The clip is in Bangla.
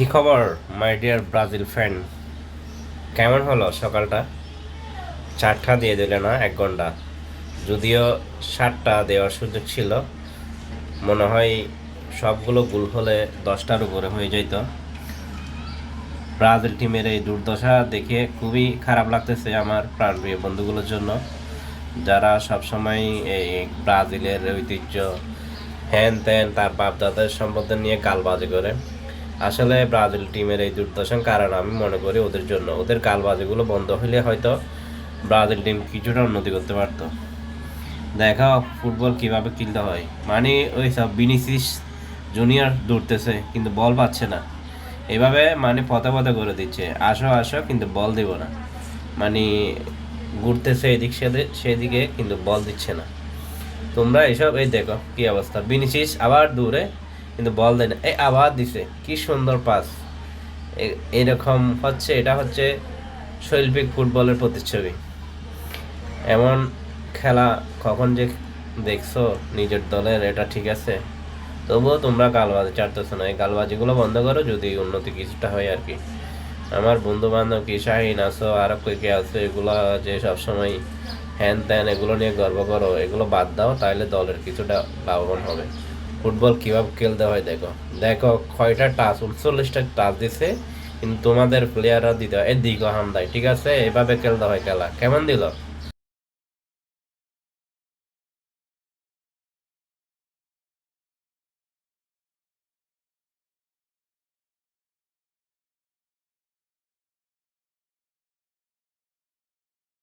কি খবর মাই ডিয়ার ব্রাজিল ফ্যান কেমন হলো সকালটা? চারটা দিয়ে দিলে না, এক ঘণ্টা। যদিও সাতটা দেওয়ার সুযোগ ছিল, মনে হয় সবগুলো গুল হলে দশটার উপরে হয়ে যেত ব্রাজিল টিমের এই দুর্দশা দেখে খুবই খারাপ লাগতেছে আমার প্রাণপ্রিয় বন্ধুগুলোর জন্য। যারা সবসময় এই ব্রাজিলের ঐতিহ্য হ্যান ত্যান তার বাপদাদার সম্পর্কে নিয়ে গালবাজি করে। আসলে ব্রাজিল টিমের এই দুর্দশার কারণ আমি মনে করি ওদের জন্য, ওদের কালবাজিগুলো বন্ধ হলে হয়তো ব্রাজিল টিম কিছুটা উন্নতি করতে পারতো। দেখা ফুটবল কীভাবে খেলতে হয়। মানে ওই সব বিনিসিস জুনিয়র দৌড়তেছে, কিন্তু বল পাচ্ছে না। এভাবে মানে পথে পথে করে দিচ্ছে, আসো আসো, কিন্তু বল দেব না। মানে ঘুরতেছে এদিক সেদিক সেদিকে, কিন্তু বল দিচ্ছে না। তোমরা এসব, এই দেখো কি অবস্থা। বিনিসিস আবার দূরে কিন্তু বল দেয় না এই আবার দিছে, কি সুন্দর পাস। এরকম হচ্ছে, এটা হচ্ছে শৈল্পিক ফুটবলের প্রতিচ্ছবি। এমন খেলা কখন যে দেখছ নিজের দলের, এটা ঠিক আছে। তবুও তোমরা গালবাজি চাটতেছো না, এই গালবাজিগুলো বন্ধ করো যদি উন্নতি কিছুটা হয় আর কি। আমার বন্ধু বান্ধব কি শাহিন আছো, আর কই কে আছে, এগুলো যে সবসময় হ্যান ত্যান, এগুলো নিয়ে গর্ব করো, এগুলো বাদ দাও তাহলে দলের কিছুটা লাভবান হবে। ফুটবল কীভাবে খেলতে হয় দেখো। দেখো কয়টা টাচ, উনচল্লিশটা টাচ দিছে, কিন্তু তোমাদের প্লেয়াররা দিতে হয়। এদিকে হামদাই ঠিক আছে? এভাবে খেলতে হয় খেলা। কেমন দিল?